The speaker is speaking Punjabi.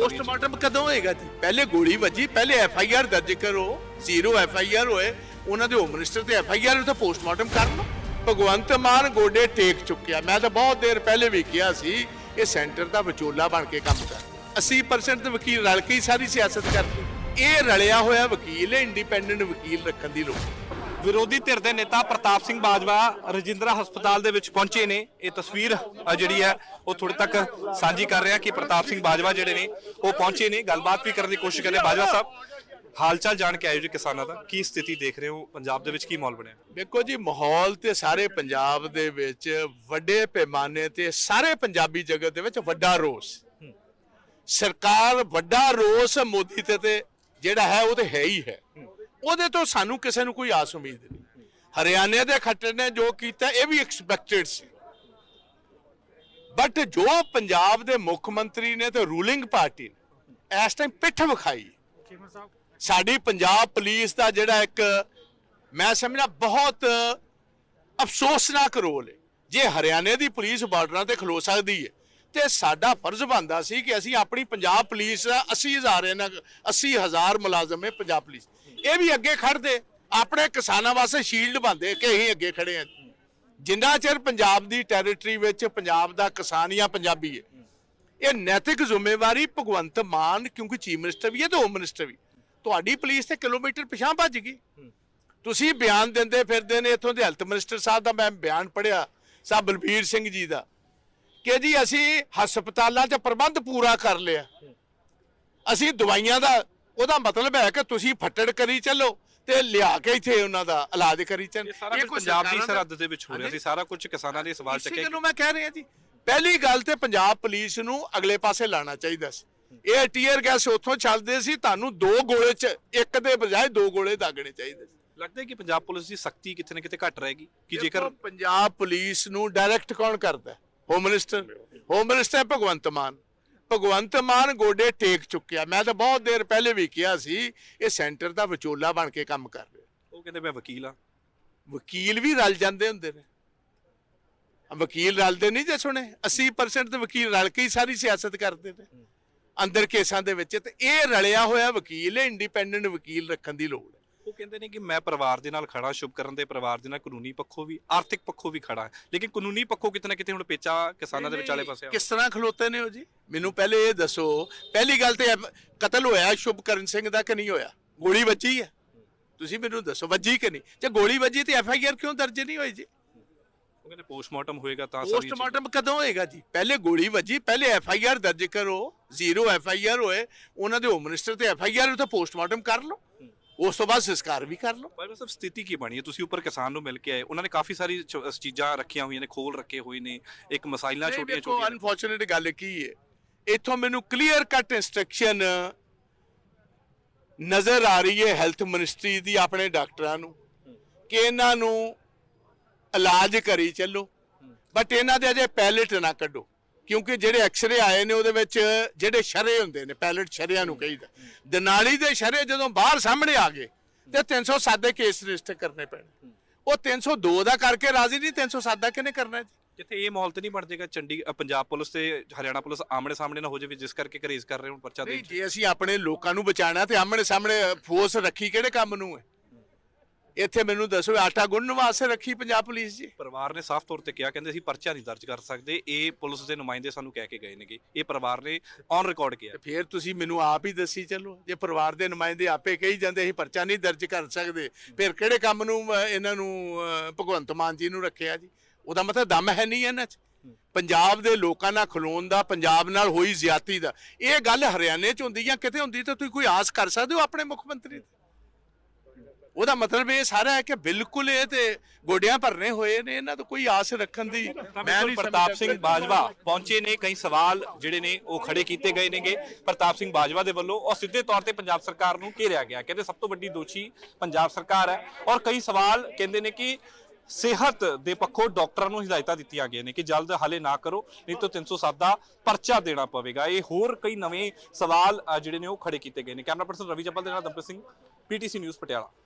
ਪੋਸਟਮਾਰਟਮ ਕਦੋਂ ਹੋਏਗਾ ਜੀ? ਪਹਿਲੇ ਗੋਲੀ ਵੱਜੀ, ਪਹਿਲੇ ਐਫ ਆਈ ਆਰ ਦਰਜ ਕਰੋ। ਜ਼ੀਰੋ ਐਫ ਆਈ ਆਰ ਹੋਏ, ਉਹਨਾਂ ਦੇ ਹੋਮ ਮਿਨਿਸਟਰ ਤੇ ਐਫ ਆਈ ਆਰ ਉੱਤੇ ਪੋਸਟਮਾਰਟਮ ਕਰ ਭਗਵੰਤ ਮਾਨ ਗੋਡੇ ਟੇਕ ਚੁੱਕਿਆ। ਮੈਂ ਤਾਂ ਬਹੁਤ ਦੇਰ ਪਹਿਲੇ ਵੀ ਕਿਹਾ ਸੀ, ਇਹ ਸੈਂਟਰ ਦਾ ਵਿਚੋਲਾ ਬਣ ਕੇ ਕੰਮ ਕਰ। 80% ਤੇ ਵਕੀਲ ਰਲ ਕੇ ਹੀ ਸਾਰੀ ਸਿਆਸਤ ਕਰਦੇ। ਇਹ ਰਲਿਆ ਹੋਇਆ ਵਕੀਲ ਹੈ ਇੰਡੀਪੈਂਡੈਂਟ ਵਕੀਲ ਰੱਖਣ ਦੀ ਲੋੜ। ਵਿਰੋਧੀ ਧਿਰ ਦੇ ਨੇਤਾ ਪ੍ਰਤਾਪ ਸਿੰਘ ਬਾਜਵਾ ਰਜਿੰਦਰਾ ਹਸਪਤਾਲ ਦੇ ਵਿੱਚ ਪਹੁੰਚੇ ਨੇ। ਇਹ ਤਸਵੀਰ ਅ, ਜਿਹੜੀ ਹੈ ਉਹ ਥੋੜੇ ਤੱਕ ਸਾਂਝੀ ਕਰ ਰਿਹਾ ਕਿ ਪ੍ਰਤਾਪ ਸਿੰਘ ਬਾਜਵਾ ਜਿਹੜੇ ਨੇ ਉਹ ਪਹੁੰਚੇ ਨੇ। ਗੱਲਬਾਤ ਵੀ ਕਰਨ ਦੀ ਕੋਸ਼ਿਸ਼ ਕਰਦੇ ਬਾਜਵਾ ਸਾਹਿਬ। ਹਾਲਚਾਲ ਜਾਣ ਕੇ ਆਏ ਜੀ ਕਿਸਾਨਾਂ ਦਾ। ਕੀ ਸਥਿਤੀ ਦੇਖ ਰਹੇ ਹੋ? ਪੰਜਾਬ ਦੇ ਵਿੱਚ ਕੀ ਮਾਹੌਲ ਬਣਿਆ? ਦੇਖੋ ਜੀ ਮਾਹੌਲ ਤੇ ਸਾਰੇ ਪੰਜਾਬ ਦੇ ਵਿੱਚ ਵੱਡੇ ਪੈਮਾਨੇ ਤੇ ਸਾਰੇ ਪੰਜਾਬੀ ਜਗਤ ਦੇ ਵਿੱਚ ਵੱਡਾ ਰੋਸ। ਸਰਕਾਰ ਵੱਡਾ ਰੋਸ ਮੋਦੀ ਤੇ ਤੇ ਜਿਹੜਾ ਹੈ ਉਹ ਤੇ ਹੈ ਹੀ। ਹੈ। ਉਹਦੇ ਤੋਂ ਸਾਨੂੰ ਕਿਸੇ ਨੂੰ ਕੋਈ ਆਸ ਉਮੀਦ ਨਹੀਂ। ਹਰਿਆਣੇ ਦੇ ਖੱਟਰ ਨੇ ਜੋ ਕੀਤਾ, ਇਹ ਵੀ ਐਕਸਪੈਕਟਡ ਸੀ। ਬਟ ਜੋ ਪੰਜਾਬ ਦੇ ਮੁੱਖ ਮੰਤਰੀ ਨੇ ਤੇ ਰੂਲਿੰਗ ਪਾਰਟੀ ਨੇ, ਇਸ ਟਾਈਮ ਪਿੱਠ ਵਿਖਾਈ। ਸਾਡੀ ਪੰਜਾਬ ਪੁਲਿਸ ਦਾ ਜਿਹੜਾ ਇੱਕ, ਮੈਂ ਸਮਝਣਾ ਬਹੁਤ ਅਫਸੋਸਨਾਕ ਰੋਲ ਹੈ। ਜੇ ਹਰਿਆਣੇ ਦੀ ਪੁਲਿਸ ਬਾਰਡਰਾਂ ਤੇ ਖਲੋ ਸਕਦੀ ਹੈ, ਤੇ ਸਾਡਾ ਫਰਜ਼ ਬਣਦਾ ਸੀ ਕਿ ਅਸੀਂ ਆਪਣੀ ਪੰਜਾਬ ਪੁਲਿਸ ਦਾ 80000 ਇਹਨਾਂ 80000 ਮੁਲਾਜ਼ਮ ਹੈ ਪੰਜਾਬ ਪੁਲਿਸ ਇਹ ਵੀ ਅੱਗੇ ਖੜਦੇ। ਆਪਣੇ ਕਿਸਾਨਾਂ ਵਾਸਤੇ ਸ਼ੀਲਡ ਬੰਦੇ ਕਿ ਅਸੀਂ ਅੱਗੇ ਖੜੇ ਹਾਂ। ਜਿੰਨਾ ਚਿਰ ਪੰਜਾਬ ਦੀ ਟੈਰੀਟਰੀ ਵਿੱਚ ਪੰਜਾਬ ਦਾ ਕਿਸਾਨ ਜਾਂ ਪੰਜਾਬੀ ਹੈ, ਇਹ ਨੈਤਿਕ ਜ਼ਿੰਮੇਵਾਰੀ ਭਗਵੰਤ ਮਾਨ, ਕਿਉਂਕਿ ਚੀਫ ਮਿਨਿਸਟਰ ਵੀ ਹੈ ਤੇ ਹੋਮ ਮਿਨਿਸਟਰ ਵੀ। ਤੁਹਾਡੀ ਪੁਲਿਸ ਤੇ ਕਿਲੋਮੀਟਰ ਪਿਛਾਂ ਭੱਜ ਗਈ। ਤੁਸੀਂ ਬਿਆਨ ਦਿੰਦੇ ਫਿਰਦੇ ਨੇ, ਇਥੋਂ ਦੇ ਹੈਲਥ ਮਿਨਿਸਟਰ ਸਾਹਿਬ ਦਾ ਮੈਂ ਬਿਆਨ ਪੜਿਆ ਸਾਹਿਬ ਬਲਬੀਰ ਸਿੰਘ ਜੀ ਦਾ, ਕਿ ਜੀ ਅਸੀਂ ਹਸਪਤਾਲਾਂ 'ਚ ਪ੍ਰਬੰਧ ਪੂਰਾ ਕਰ ਲਿਆ। ਅਸੀਂ ਦਵਾਈਆਂ ਦਾ ਉਹਦਾ ਮਤਲਬ ਹੈ ਕਿ ਤੁਸੀਂ ਫੱਟੜ ਕਰੀ ਚੱਲੋ ਤੇ ਲਿਆ ਕੇ ਇੱਥੇ ਉਹਨਾਂ ਦਾ ਇਲਾਜ ਕਰੀ ਚੱਲ। ਇਹ ਸਾਰਾ ਕੁਝ ਪੰਜਾਬ ਦੀ ਸਰਹੱਦ ਦੇ ਵਿੱਚ ਹੋ ਰਿਹਾ। ਸੀ ਸਾਰਾ ਕੁਝ ਕਿਸਾਨਾਂ ਦੇ ਸਵਾਲ ਇਸੇ ਚੱਕੇ। ਗੱਲੋਂ ਮੈਂ ਕਹਿ ਰਿਹਾ ਜੀ। ਪਹਿਲੀ ਗੱਲ ਤੇ ਪੰਜਾਬ ਪੁਲਿਸ ਨੂੰ ਅਗਲੇ ਪਾਸੇ ਲਾਣਾ ਚਾਹੀਦਾ ਸੀ। ਇਹ ਟੀਅਰ ਗੈਸ ਉੱਥੋਂ ਚੱਲਦੇ ਸੀ ਤੁਹਾਨੂੰ ਦੋ ਗੋਲੇ ਚ ਇੱਕ ਦੇ ਬਜਾਏ ਦੋ ਗੋਲੇ ਦਾਗਣੇ ਚਾਹੀਦੇ ਸੀ। ਲੱਗਦਾ ਹੈ ਕਿ ਪੰਜਾਬ ਪੁਲਿਸ ਦੀ ਸਖਤੀ ਕਿਤੇ ਨਾ ਕਿਤੇ ਘਟ ਰਹੇਗੀ ਕਿ ਜੇਕਰ ਪੰਜਾਬ ਪੁਲਿਸ ਨੂੰ ਡਾਇਰੈਕਟ ਕੌਣ ਕਰਦਾ ਹੈ? Home minister home minister Bhagwant Mann. Bhagwant Mann ਗੋਡੇ ਟੇਕ ਚੁੱਕਿਆ। ਮੈਂ ਤਾਂ ਬਹੁਤ ਦੇਰ ਪਹਿਲੇ ਵੀ ਕਿਹਾ ਸੀ ਇਹ ਸੈਂਟਰ ਦਾ ਵਿਚੋਲਾ ਬਣ ਕੇ ਕੰਮ ਕਰ ਰਿਹਾ। ਉਹ ਕਹਿੰਦੇ ਮੈਂ ਵਕੀਲ ਆ ਵਕੀਲ ਵੀ ਰਲ ਜਾਂਦੇ ਹੁੰਦੇ ਨੇ। ਆ ਵਕੀਲ ਰਲਦੇ ਨਹੀਂ ਜੇ ਸੁਣੇ। 80% ਤੇ ਵਕੀਲ ਰਲ ਕੇ ਹੀ ਸਾਰੀ ਸਿਆਸਤ ਕਰਦੇ ਨੇ। ਅੰਦਰ ਕੇਸਾਂ ਦੇ ਵਿੱਚ ਤੇ ਇਹ ਰਲਿਆ ਹੋਇਆ ਵਕੀਲ ਹੈ ਇੰਡੀਪੈਂਡੈਂਟ ਵਕੀਲ ਰੱਖਣ ਦੀ ਲੋੜ ਹੈ। ਉਹ ਕਹਿੰਦੇ ਨੇ ਕਿ ਮੈਂ ਪਰਿਵਾਰ ਦੇ ਨਾਲ ਖੜਾ ਸ਼ੁਭ ਕਰਨ ਦੇ ਪਰਿਵਾਰ ਦੇ ਨਾਲ ਕਾਨੂੰਨੀ ਪੱਖੋਂ ਵੀ ਆਰਥਿਕ ਪੱਖੋਂ ਵੀ ਖੜਾ ਹਾਂ। ਲੇਕਿਨ ਕਾਨੂੰਨੀ ਪੱਖੋਂ ਕਿਤੇ ਨਾ ਕਿਤੇ ਹੁਣ ਪੇਚਾ ਕਿਸਾਨਾਂ ਦੇ ਵਿਚਾਲੇ ਪਾਸੇ ਆ ਕਿਸ ਤਰ੍ਹਾਂ ਖਲੋਤੇ ਨੇ ਹੋ ਜੀ? ਮੈਨੂੰ ਪਹਿਲੇ ਇਹ ਦੱਸੋ ਪਹਿਲੀ ਗੱਲ ਤੇ ਕਤਲ ਹੋਇਆ ਸ਼ੁਭਕਰਨ ਸਿੰਘ ਦਾ ਕਿ ਨਹੀਂ ਹੋਇਆ? ਗੋਲੀ ਵੱਜੀ ਹੈ। ਤੁਸੀਂ ਮੈਨੂੰ ਦੱਸੋ ਵੱਜੀ ਕਿ ਨਹੀਂ? ਜੇ ਗੋਲੀ ਵੱਜੀ ਤੇ ਐਫ ਆਈ ਆਰ ਕਿਉਂ ਦਰਜ ਨਹੀਂ ਹੋਈ ਜੀ? ਉਹ ਕਹਿੰਦੇ ਪੋਸਟਮਾਰਟਮ ਹੋਏਗਾ ਤਾਂ ਸਾਰੀ ਪੋਸਟਮਾਰਟਮ ਕਦੋਂ ਹੋਏਗਾ ਜੀ? ਪਹਿਲੇ ਗੋਲੀ ਵੱਜੀ ਪਹਿਲੇ ਐਫ ਆਈ ਆਰ ਦਰਜ ਕਰੋ ਜ਼ੀਰੋ ਐਫ ਆਈ ਆਰ ਹੋਏ ਉਹਨਾਂ ਦੇ ਹੋਮ ਮਿਨਿਸਟਰ ਤੇ ਐਫ ਆਈ ਆਰ ਉੱਤੇ ਪੋਸਟਮਾਰਟਮ ਕਰ ਲਓ। ਉਸ ਤੋਂ ਬਾਅਦ ਸੰਸਕਾਰ ਵੀ ਕਰ ਲਓ। ਪਰ ਸਭ ਸਥਿਤੀ ਕੀ ਬਣੀ ਹੈ? ਤੁਸੀਂ ਉੱਪਰ ਕਿਸਾਨ ਨੂੰ ਮਿਲ ਕੇ ਆਏ। ਉਹਨਾਂ ਨੇ ਕਾਫੀ ਸਾਰੀ ਚ- ਚੀਜ਼ਾਂ ਰੱਖੀਆਂ ਹੋਈਆਂ ਨੇ ਖੋਲ ਰੱਖੇ ਹੋਏ ਨੇ ਇੱਕ ਮਸਾਈਲਾਂ ਛੋਟੀਆਂ ਦੇਖੋ ਛੋਟੀਆਂ ਅਨਫੋਰਚੂਨੇਟ ਗੱਲ ਕੀ ਹੈ? ਇੱਥੋਂ ਮੈਨੂੰ ਕਲੀਅਰ ਕੱਟ ਇਨਸਟਰਕਸ਼ਨ ਨਜ਼ਰ ਆ ਰਹੀ ਹੈ ਹੈਲਥ ਮਿਨਿਸਟਰੀ ਦੀ ਆਪਣੇ ਡਾਕਟਰਾਂ ਨੂੰ ਕਿ ਇਹਨਾਂ ਨੂੰ ਇਲਾਜ ਕਰੀ ਚੱਲੋ। ਬਟ ਇਹਨਾਂ ਦੇ ਅਜੇ ਪੈਲੇਟ ਨਾ ਕੱਢੋ। ਕਿਉਂਕਿ ਜਿਹੜੇ ਐਕਸ-ਰੇ ਆਏ ਨੇ ਉਹਦੇ ਵਿੱਚ ਜਿਹੜੇ ਸ਼ਰੇ ਹੁੰਦੇ ਨੇ ਪੈਲੇਟ ਸ਼ਰਿਆਂ ਨੂੰ ਕਹੀਦਾ। ਦਨਾਲੀ ਦੇ ਸ਼ਰੇ ਜਦੋਂ ਬਾਹਰ ਸਾਹਮਣੇ ਆ ਗਏ ਤੇ 307 ਦੇ ਕੇਸ ਰਜਿਸਟਰ ਕਰਨੇ ਪੈਣੇ। ਉਹ 302 ਦਾ ਕਰਕੇ ਰਾਜ਼ੀ ਨਹੀਂ 307 ਦਾ ਕਿਹਨੇ ਕਰਨਾ ਜੀ? ਜਿੱਥੇ ਇਹ ਮਾਹੌਲ ਤੇ ਨਹੀਂ ਬਣ ਜਾਏਗਾ ਚੰਡੀ ਪੰਜਾਬ ਪੁਲਿਸ ਤੇ ਹਰਿਆਣਾ ਪੁਲਿਸ ਆਮਣੇ ਸਾਹਮਣੇ ਨਾ ਹੋ ਜਾਵੇ ਜਿਸ ਕਰਕੇ ਘਰੇਜ਼ ਕਰ ਰਹੇ ਹੁਣ ਪਰਚਾ ਦੇ ਜੇ ਅਸੀਂ ਆਪਣੇ ਲੋਕਾਂ ਨੂੰ ਬਚਾਣਾ ਤੇ ਆਮਣੇ ਸਾਹਮਣੇ ਫੋਰਸ ਰੱਖੀ ਕਿਹੜੇ ਕੰਮ ਨੂੰ ਹੈ? ਇੱਥੇ ਮੈਨੂੰ ਦੱਸੋ ਆਟਾ ਗੁੰਨਣ ਵਾਸਤੇ ਰੱਖੀ ਪੰਜਾਬ ਪੁਲਿਸ ਜੀ। ਪਰਿਵਾਰ ਨੇ ਸਾਫ਼ ਤੌਰ ਤੇ ਕਿਹਾ ਕਹਿੰਦੇ ਅਸੀਂ ਪਰਚਾ ਨਹੀਂ ਦਰਜ ਕਰ ਸਕਦੇ। ਇਹ ਪੁਲਿਸ ਦੇ ਨੁਮਾਇੰਦੇ ਸਾਨੂੰ ਕਹਿ ਕੇ ਗਏ ਨੇਗੇ। ਇਹ ਪਰਿਵਾਰ ਨੇ ਔਨ ਰਿਕਾਰਡ ਕਿਹਾ। ਤੇ ਫਿਰ ਤੁਸੀਂ ਮੈਨੂੰ ਆਪ ਹੀ ਦੱਸੀ ਚੱਲੋ। ਜੇ ਪਰਿਵਾਰ ਦੇ ਨੁਮਾਇੰਦੇ ਆਪੇ ਕਹੀ ਜਾਂਦੇ ਅਸੀਂ ਪਰਚਾ ਨਹੀਂ ਦਰਜ ਕਰ ਸਕਦੇ। ਫਿਰ ਕਿਹੜੇ ਕੰਮ ਨੂੰ ਅਹ, ਇਹਨਾਂ ਨੂੰ ਅਹ, ਭਗਵੰਤ ਮਾਨ ਜੀ ਨੂੰ ਰੱਖਿਆ ਜੀ? ਉਹਦਾ ਮਤਲਬ ਦਮ ਹੈ ਨਹੀਂ ਇਹਨਾਂ 'ਚ। ਪੰਜਾਬ ਦੇ ਲੋਕਾਂ ਨਾਲ ਖਲੋਣ ਦਾ ਪੰਜਾਬ ਨਾਲ ਹੋਈ ਜ਼ਿਆਤੀ ਦਾ। ਇਹ ਗੱਲ ਹਰਿਆਣੇ 'ਚ ਹੁੰਦੀ ਜਾਂ ਕਿਤੇ ਹੁੰਦੀ ਤਾਂ ਤੁਸੀਂ ਕੋਈ ਆਸ ਕਰ ਸਕਦੇ ਹੋ ਆਪਣੇ ਮੁੱਖ ਮੰਤਰੀ ਤੇ ਉਹਦਾ ਮਤਲਬ ਇਹ ਸਾਰਾ ਹੈ ਕਿ ਬਿਲਕੁਲ ਇਹ ਤੇ ਗੋਡਿਆਂ ਭਰਨੇ ਹੋਏ ਨੇ ਇਹਨਾਂ ਤੋਂ ਕੋਈ ਆਸ ਰੱਖਣ ਦੀ ਮੈਂ ਪ੍ਰਤਾਪ ਸਿੰਘ ਬਾਜਵਾ ਪਹੁੰਚੇ ਨੇ ਕਈ ਸਵਾਲ ਜਿਹੜੇ ਨੇ ਉਹ ਖੜੇ ਕੀਤੇ ਗਏ ਨੇਗੇ। ਪ੍ਰਤਾਪ ਸਿੰਘ ਬਾਜਵਾ ਦੇ ਵੱਲੋਂ ਔਰ ਸਿੱਧੇ ਤੌਰ ਤੇ ਪੰਜਾਬ ਸਰਕਾਰ ਨੂੰ ਘੇਰਿਆ ਗਿਆ ਕਹਿੰਦੇ ਸਭ ਤੋਂ ਵੱਡੀ ਦੋਸ਼ੀ ਪੰਜਾਬ ਸਰਕਾਰ ਹੈ। ਔਰ ਕਈ ਸਵਾਲ ਕਹਿੰਦੇ ਨੇ ਕਿ ਸਿਹਤ ਦੇ ਪੱਖੋਂ ਡਾਕਟਰਾਂ ਨੂੰ ਹਦਾਇਤਾਂ ਦਿੱਤੀਆਂ ਗਈਆਂ ਨੇ ਕਿ ਜਲਦ ਹਲੇ ਨਾ ਕਰੋ ਨਹੀਂ ਤਾਂ 307 ਦਾ ਪਰਚਾ ਦੇਣਾ ਪਵੇਗਾ। ਇਹ ਹੋਰ ਕਈ ਨਵੇਂ ਸਵਾਲ ਜਿਹੜੇ ਨੇ ਉਹ ਖੜੇ ਕੀਤੇ ਗਏ ਨੇ। ਕੈਮਰਾ ਪਰਸਨ ਰਵੀ ਜੱਪਲ ਦੇ ਨਾਲ ਦੰਪਤ ਸਿੰਘ ਪੀਟੀਸੀ ਨਿਊਜ਼ ਪਟਿਆਲਾ।